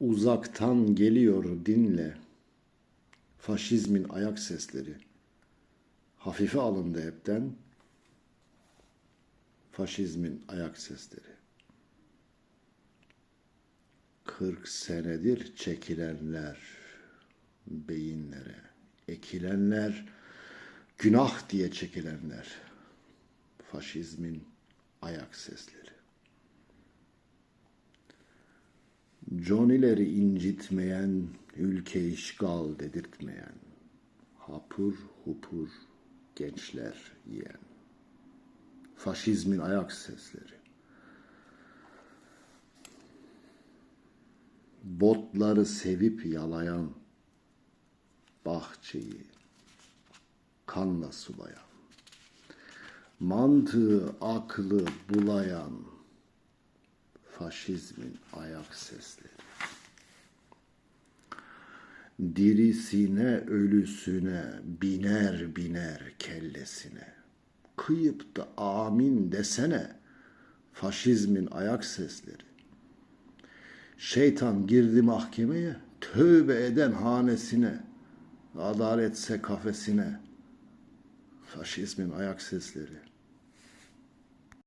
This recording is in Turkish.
Uzaktan geliyor dinle. Faşizmin ayak sesleri. Hafife alındı hepten. Faşizmin ayak sesleri. 40 senedir çekilenler beyinlere, ekilenler, günah diye çekilenler. Faşizmin ayak sesleri. Johnny'leri incitmeyen, ülke işgal dedirtmeyen, hapur hupur gençler yiyen, faşizmin ayak sesleri, botları sevip yalayan, bahçeyi kanla sulayan, mantığı aklı bulayan, faşizmin ayak sesleri. Dirisine ölüsüne biner biner kellesine. Kıyıp da amin desene faşizmin ayak sesleri. Şeytan girdi mahkemeye, tövbe eden hanesine, adaletse kafesine. Faşizmin ayak sesleri.